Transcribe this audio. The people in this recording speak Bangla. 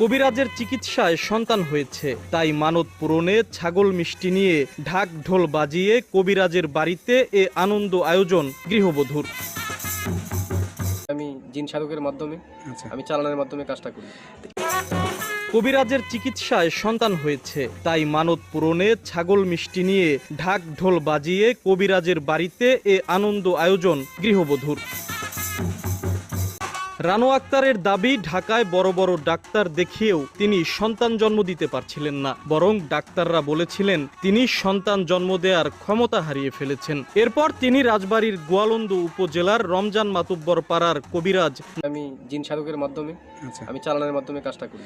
কবিরাজের চিকিৎসায় সন্তান হয়েছে। তাই মানত পূরণে ছাগল মিষ্টি নিয়ে ঢাক ঢোল বাজিয়ে কবিরাজের বাড়িতে এ আনন্দ আয়োজন গৃহবধূর। আমি জিন সাধকের মাধ্যমে আচ্ছা। আমি চালানোর মাধ্যমে কাজটা করি। কবিরাজের চিকিৎসায় সন্তান হয়েছে। তাই মানত পূরণে ছাগল মিষ্টি নিয়ে ঢাক ঢোল বাজিয়ে কবিরাজের বাড়িতে এ আনন্দ আয়োজন গৃহবধূর। রানো আক্তারের দাবি ঢাকায় বড় বড় ডাক্তার দেখিয়েও তিনি সন্তান জন্ম দিতে পারছিলেন না। বরং ডাক্তাররা বলেছিলেন তিনি সন্তান জন্ম দেওয়ার ক্ষমতা হারিয়ে ফেলেছেন। এরপর তিনি রাজবাড়ির গোয়ালন্দ উপজেলার রমজান মাতুব্বর পাড়ার কবিরাজ আমি জিন সাধকের মাধ্যমে আচ্ছা। আমি চালানোর মাধ্যমে কাজটা করি।